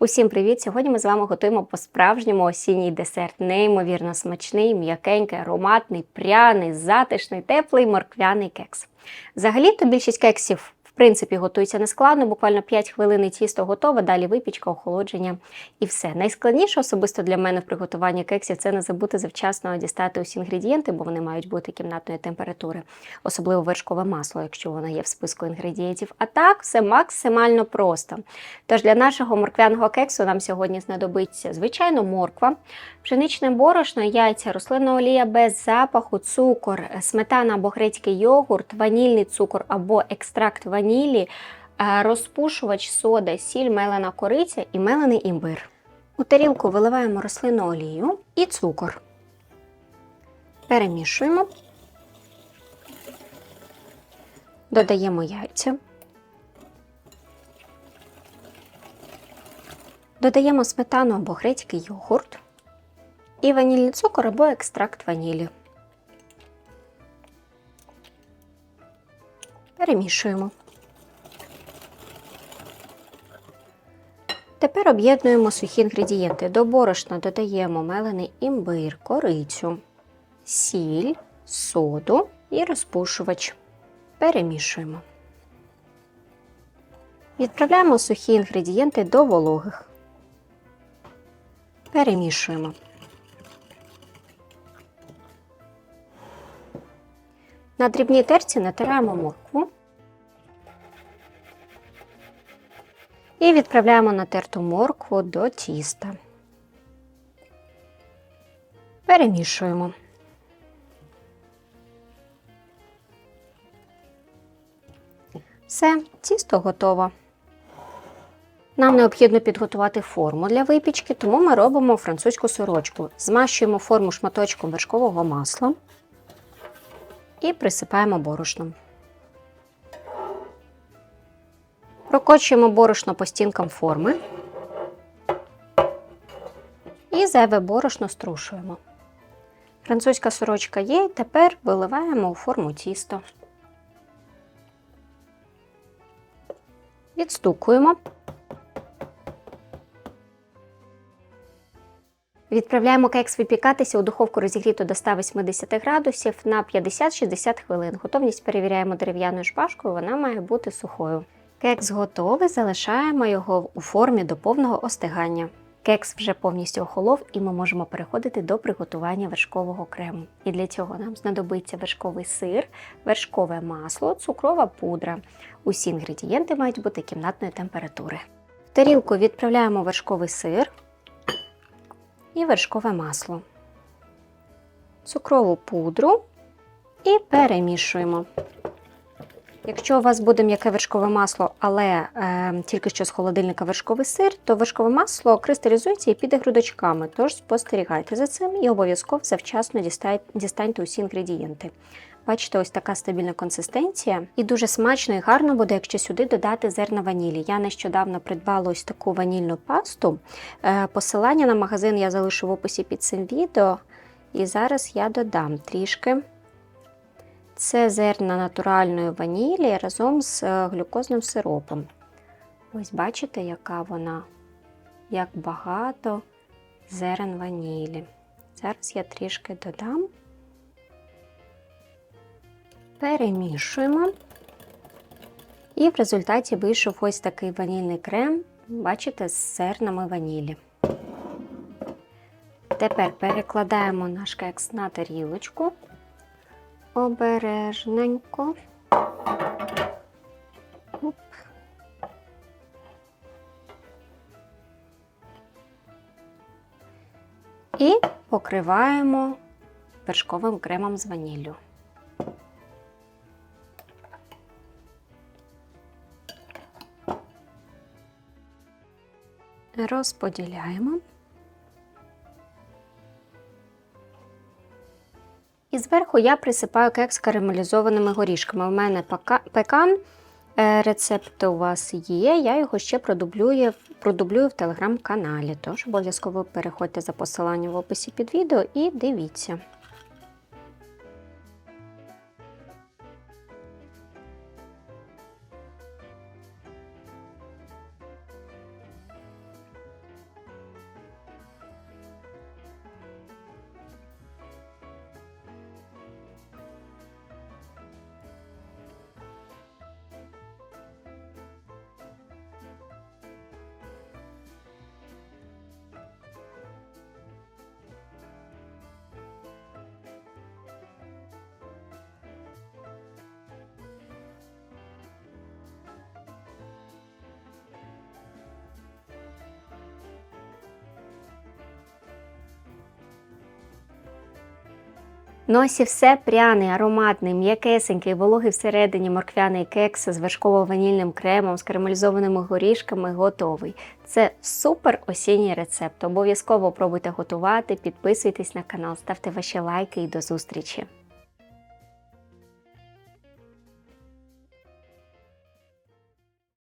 Усім привіт! Сьогодні ми з вами готуємо по-справжньому осінній десерт. Неймовірно смачний, м'якенький, ароматний, пряний, затишний, теплий морквяний кекс. Взагалі-то більшість кексів принципі готується нескладно, буквально 5 хвилин і тісто готове, далі випічка, охолодження і все. Найскладніше особисто для мене в приготуванні кексів це не забути завчасно дістати усі інгредієнти, бо вони мають бути кімнатної температури, особливо вершкове масло, якщо воно є в списку інгредієнтів. А так, все максимально просто. Тож для нашого морквяного кексу нам сьогодні знадобиться звичайно морква, пшеничне борошно, яйця, рослинна олія без запаху, цукор, сметана або грецький йогурт, ванільний цукор або екстракт ванілі, е, розпушувач, сода, сіль, мелена кориця і мелений імбир. У тарілку виливаємо рослинну олію і цукор. Перемішуємо. Додаємо яйця. Додаємо сметану або грецький йогурт і ванільний цукор або екстракт ванілі. Перемішуємо. Тепер об'єднуємо сухі інгредієнти. До борошна додаємо мелений імбир, корицю, сіль, соду і розпушувач. Перемішуємо. Відправляємо сухі інгредієнти до вологих. Перемішуємо. На дрібній терці натираємо моркву і відправляємо натерту моркву до тіста. Перемішуємо. Все, тісто готово. Нам необхідно підготувати форму для випічки, тому ми робимо французьку сорочку. Змащуємо форму шматочком вершкового масла і присипаємо борошном. Прокочуємо борошно по стінкам форми і зайве борошно струшуємо. Французька сорочка є, тепер виливаємо у форму тісто. Відстукуємо. Відправляємо кекс випікатися у духовку розігріту до 180 градусів на 50-60 хвилин. Готовність перевіряємо дерев'яною шпажкою, вона має бути сухою. Кекс готовий, залишаємо його у формі до повного остигання. Кекс вже повністю охолов, і ми можемо переходити до приготування вершкового крему. І для цього нам знадобиться вершковий сир, вершкове масло, цукрова пудра. Усі інгредієнти мають бути кімнатної температури. В тарілку відправляємо вершковий сир і вершкове масло, цукрову пудру і перемішуємо. Якщо у вас буде м'яке вершкове масло, але е, тільки що з холодильника вершковий сир, то вершкове масло кристалізується і піде грудочками. Тож спостерігайте за цим і обов'язково завчасно дістайте, дістаньте усі інгредієнти. Бачите, ось така стабільна консистенція. І дуже смачно і гарно буде, якщо сюди додати зерна ванілі. Я нещодавно придбала ось таку ванільну пасту. Е, посилання на магазин я залишу в описі під цим відео. І зараз я додам трішки. Це зерна натуральної ванілі разом з е, глюкозним сиропом. Ось бачите, яка вона, як багато зерен ванілі. Зараз я трішки додам, перемішуємо. І в результаті вийшов ось такий ванільний крем, бачите, з зернами ванілі. Тепер перекладаємо наш кекс на тарілочку обережненько. Оп. І покриваємо вершковим кремом з ваніллю. Розподіляємо. Зверху я присипаю кекс карамелізованими горішками. У мене пекан, е, рецепт у вас є, я його ще продублюю, продублюю в телеграм-каналі. Тож обов'язково переходьте за посиланням в описі під відео і дивіться. Ну ось і все пряний, ароматний, м'якесенький, вологий всередині морквяний кекс з вершково-ванільним кремом, з карамелізованими горішками готовий. Це супер осінній рецепт. Обов'язково пробуйте готувати, підписуйтесь на канал, ставте ваші лайки і до зустрічі!